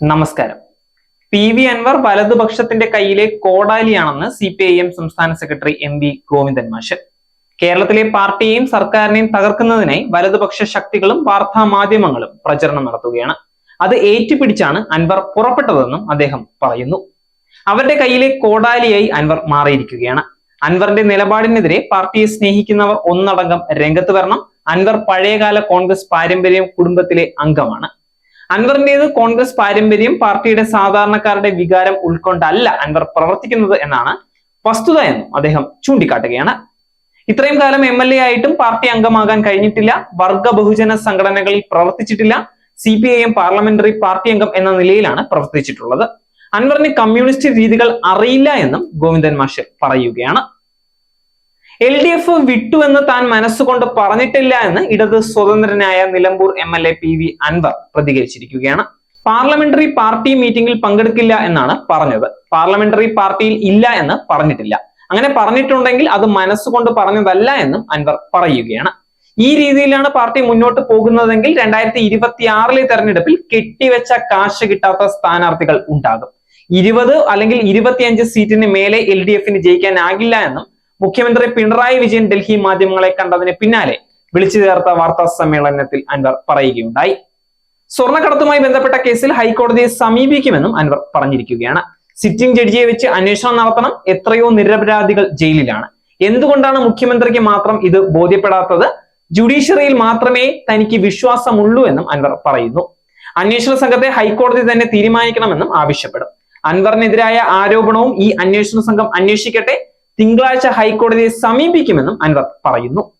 നമസ്കാരം. P V Anvar വലതുപക്ഷത്തിന്റെ കയ്യിലെ കോടാലിയാണെന്ന് സി പി ഐ എം സംസ്ഥാന സെക്രട്ടറി എം വി ഗോവിന്ദൻ മാഷ്. കേരളത്തിലെ പാർട്ടിയെയും സർക്കാരിനെയും തകർക്കുന്നതിനായി വലതുപക്ഷ ശക്തികളും വാർത്താ മാധ്യമങ്ങളും പ്രചരണം നടത്തുകയാണ്. അത് ഏറ്റുപിടിച്ചാണ് അൻവർ പുറപ്പെട്ടതെന്നും അദ്ദേഹം പറയുന്നു. അവരുടെ കയ്യിലെ കോടാലിയായി അൻവർ മാറിയിരിക്കുകയാണ്. അൻവറിന്റെ നിലപാടിനെതിരെ പാർട്ടിയെ സ്നേഹിക്കുന്നവർ ഒന്നടങ്കം രംഗത്ത് വരണം. അൻവർ പഴയകാല കോൺഗ്രസ് പാരമ്പര്യം കുടുംബത്തിലെ അംഗമാണ്. അൻവറിന്റേത് കോൺഗ്രസ് പാരമ്പര്യം പാർട്ടിയുടെ സാധാരണക്കാരുടെ വികാരം ഉൾക്കൊണ്ടല്ല അൻവർ പ്രവർത്തിക്കുന്നത് എന്നാണ് വസ്തുത എന്നും അദ്ദേഹം ചൂണ്ടിക്കാട്ടുകയാണ്. ഇത്രയും കാലം എം എൽ എ ആയിട്ടും പാർട്ടി അംഗമാകാൻ കഴിഞ്ഞിട്ടില്ല. വർഗ ബഹുജന സംഘടനകളിൽ പ്രവർത്തിച്ചിട്ടില്ല. C P I M parliamentary party അംഗം എന്ന നിലയിലാണ് പ്രവർത്തിച്ചിട്ടുള്ളത്. അൻവറിന് കമ്മ്യൂണിസ്റ്റ് രീതികൾ അറിയില്ല എന്നും ഗോവിന്ദൻ മാഷ് പറയുകയാണ്. എൽ ഡി എഫ് വിട്ടു എന്ന് താൻ മനസ്സുകൊണ്ട് പറഞ്ഞിട്ടില്ല എന്ന് ഇടത് സ്വതന്ത്രനായ Nilambur M L A P V Anvar പ്രതികരിച്ചിരിക്കുകയാണ്. Parliamentary party മീറ്റിംഗിൽ പങ്കെടുക്കില്ല എന്നാണ് പറഞ്ഞത്. പാർലമെന്ററി പാർട്ടിയിൽ ഇല്ല എന്ന് പറഞ്ഞിട്ടില്ല. അങ്ങനെ പറഞ്ഞിട്ടുണ്ടെങ്കിൽ അത് മനസ്സുകൊണ്ട് പറഞ്ഞതല്ല എന്നും അൻവർ പറയുകയാണ്. ഈ രീതിയിലാണ് പാർട്ടി മുന്നോട്ട് പോകുന്നതെങ്കിൽ രണ്ടായിരത്തി ഇരുപത്തി ആറിലെ തെരഞ്ഞെടുപ്പിൽ കെട്ടിവെച്ച കാശ് കിട്ടാത്ത സ്ഥാനാർത്ഥികൾ ഉണ്ടാകും. ഇരുപത് അല്ലെങ്കിൽ ഇരുപത്തിയഞ്ച് സീറ്റിന് മേലെ എൽ ഡി എഫിന് ജയിക്കാനാകില്ല എന്നും മുഖ്യമന്ത്രി പിണറായി വിജയൻ ഡൽഹി മാധ്യമങ്ങളെ കണ്ടതിന് പിന്നാലെ വിളിച്ചു ചേർത്ത വാർത്താ സമ്മേളനത്തിൽ അൻവർ പറയുകയുണ്ടായി. സ്വർണക്കടത്തുമായി ബന്ധപ്പെട്ട കേസിൽ ഹൈക്കോടതിയെ സമീപിക്കുമെന്നും അൻവർ പറഞ്ഞിരിക്കുകയാണ്. സിറ്റിംഗ് ജഡ്ജിയെ വെച്ച് അന്വേഷണം നടത്തണം എത്രയോ നിരപരാധികൾ ജയിലിലാണ്. എന്തുകൊണ്ടാണ് മുഖ്യമന്ത്രിക്ക് മാത്രം ഇത് ബോധ്യപ്പെടാത്തത്? ജുഡീഷ്യറിയിൽ മാത്രമേ തനിക്ക് വിശ്വാസമുള്ളൂ എന്നും അൻവർ പറയുന്നു. അന്വേഷണ സംഘത്തെ ഹൈക്കോടതി തന്നെ തീരുമാനിക്കണമെന്നും ആവശ്യപ്പെടും. അൻവറിനെതിരായ ആരോപണവും ഈ അന്വേഷണ സംഘം അന്വേഷിക്കട്ടെ തിങ്കളാഴ്ച ഹൈക്കോടതിയെ സമീപിക്കുമെന്നും അൻവർ പറയുന്നു.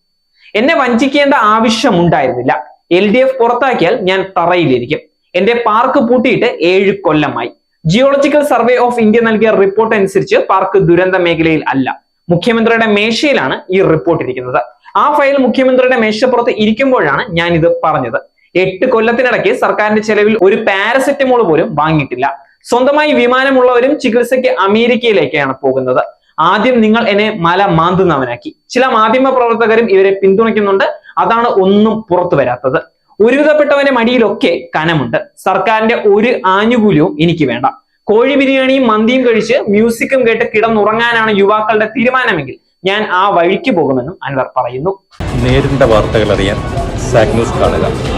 എന്നെ വഞ്ചിക്കേണ്ട ആവശ്യമുണ്ടായിരുന്നില്ല. എൽ ഡി എഫ് പുറത്താക്കിയാൽ ഞാൻ തറയിലിരിക്കും. എന്റെ പാർക്ക് പൂട്ടിയിട്ട് ഏഴ് കൊല്ലമായി. ജിയോളജിക്കൽ സർവേ ഓഫ് ഇന്ത്യ നൽകിയ റിപ്പോർട്ട് അനുസരിച്ച് പാർക്ക് ദുരന്ത മേഖലയിൽ അല്ല. മുഖ്യമന്ത്രിയുടെ മേശയിലാണ് ഈ റിപ്പോർട്ട് ഇരിക്കുന്നത്. ആ ഫയൽ മുഖ്യമന്ത്രിയുടെ മേശപ്പുറത്ത് ഇരിക്കുമ്പോഴാണ് ഞാൻ ഇത് പറഞ്ഞത്. എട്ട് കൊല്ലത്തിനിടയ്ക്ക് സർക്കാരിന്റെ ചെലവിൽ ഒരു പാരസെറ്റമോൾ പോലും വാങ്ങിയിട്ടില്ല. സ്വന്തമായി വിമാനമുള്ളവരും ചികിത്സയ്ക്ക് അമേരിക്കയിലേക്കാണ് പോകുന്നത്. ആദ്യം നിങ്ങൾ എന്നെ മല മാന്തുന്നവനാക്കി. ചില മാധ്യമ പ്രവർത്തകരും ഇവരെ പിന്തുണയ്ക്കുന്നുണ്ട്. അതാണ് ഒന്നും പുറത്തു വരാത്തത്. ഒരുവിധപ്പെട്ടവന്റെ മടിയിലൊക്കെ കനമുണ്ട്. സർക്കാരിന്റെ ഒരു ആനുകൂല്യവും എനിക്ക് വേണ്ട. കോഴി ബിരിയാണിയും മന്തിയും കഴിച്ച് മ്യൂസിക്കും കേട്ട് കിടന്നുറങ്ങാനാണ് യുവാക്കളുടെ തീരുമാനമെങ്കിൽ ഞാൻ ആ വഴിക്ക് പോകുമെന്നും അൻവർ പറയുന്നു. നേരിന്റെ വാർത്തകൾ അറിയാൻ കാണുക.